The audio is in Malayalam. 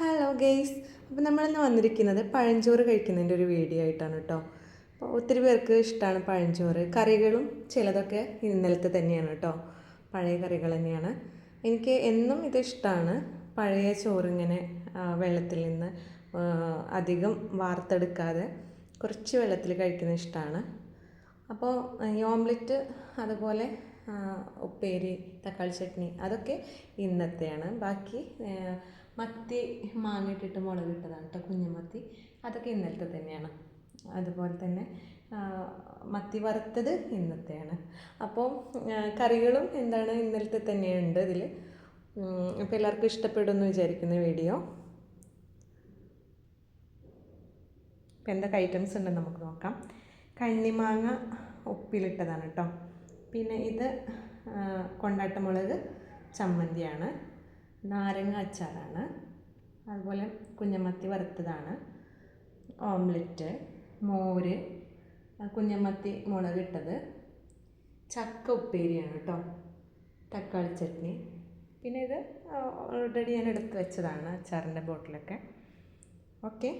ഹലോ ഗെയ്സ് അപ്പോൾ നമ്മളിന്ന് വന്നിരിക്കുന്നത് പഴഞ്ചോറ് കഴിക്കുന്നതിന്റെ ഒരു വീഡിയോ ആയിട്ടാണ് കേട്ടോ അപ്പോൾ ഒത്തിരി പേർക്ക് ഇഷ്ടമാണ് പഴഞ്ചോറ്. കറികളും ചിലതൊക്കെ ഇന്നലത്തെ തന്നെയാണ് കേട്ടോ പഴയ കറികൾ തന്നെയാണ്. എനിക്ക് എന്നും ഇത് പഴയ ചോറിങ്ങനെ വെള്ളത്തിൽ നിന്ന് അധികം വാർത്തെടുക്കാതെ കുറച്ച് വെള്ളത്തിൽ കഴിക്കുന്നത് ഇഷ്ടമാണ് അപ്പോൾ ഈ ഓംലെറ്റ് അതുപോലെ ഉപ്പേരി തക്കാളി ചട്നി അതൊക്കെ ഇന്നത്തെയാണ്. ബാക്കി മത്തി മാങ്ങ ഇട്ടിട്ട് മുളക് ഇട്ടതാണ് കേട്ടോ കുഞ്ഞുമത്തി അതൊക്കെ ഇന്നലത്തെ തന്നെയാണ്. അതുപോലെ തന്നെ മത്തി വറുത്തത് ഇന്നത്തെയാണ്. അപ്പോൾ കറികളും എന്താണ് ഇന്നലത്തെ തന്നെയുണ്ട് ഇതിൽ അപ്പോൾ എല്ലാവർക്കും ഇഷ്ടപ്പെടുമെന്ന് വിചാരിക്കുന്ന വീഡിയോ. ഇപ്പം എന്തൊക്കെ ഐറ്റംസ് ഉണ്ടെന്ന് നമുക്ക് നോക്കാം. കണ്ണിമാങ്ങ ഉപ്പിലിട്ടതാണ് കേട്ടോ പിന്നെ ഇത് കൊണ്ടാട്ടമുളക് ചമ്മന്തിയാണ്. നാരങ്ങ അച്ചാറാണ്. അതുപോലെ കുഞ്ഞമത്തി വറുത്തതാണ്. ഓംലെറ്റ് മോര് കുഞ്ഞമത്തി മുളകിട്ടത് ചക്ക ഉപ്പേരിയാണ് കേട്ടോ തക്കാളി ചട്നി. പിന്നെ ഇത് ഓൾറെഡി ഞാൻ എടുത്ത് വെച്ചതാണ് അച്ചാറിന്റെ ബോട്ടിലൊക്കെ. ഓക്കെ.